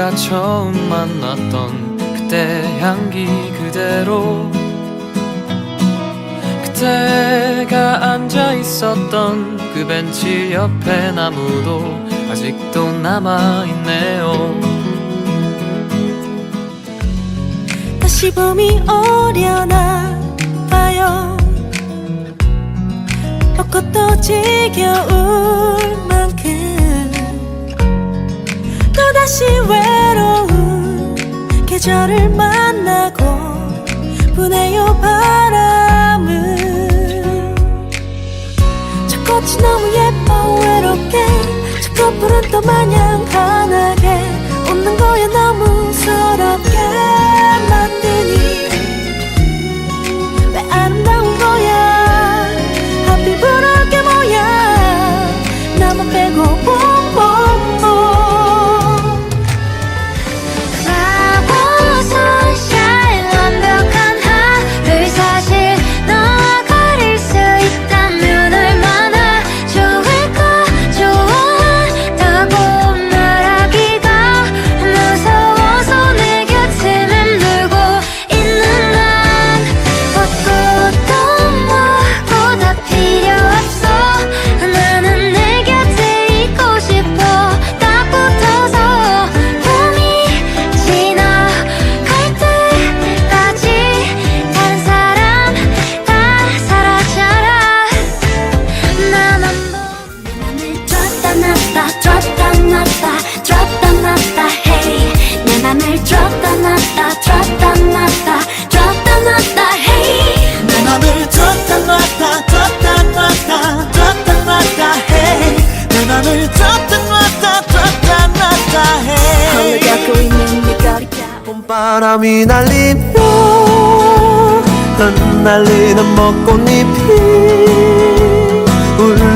내가 처음 만났던 그때 향기 그대로. 그때가 앉아 있었던 그 벤치 옆에 나무도 아직도 남아 있네요. 다시 봄이 오려나 봐요. 벚꽃도 지겨울 만 다시 외로운 계절을 만나고 놨다 줬다 놨다 줬다 놨다 hey 내 맘을 줬다 놨다 줬다 놨다 줬다 놨다 hey 내 맘을 줬다 놨다 줬다 놨다 줬다 놨다 해내 맘을 줬다 놨다 줬다 놨다 해 흘러가고 있는 밑거리가 봄바람이 날리며 흩날리는 벚꽃잎이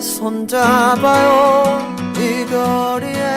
손잡아요. 이 거리에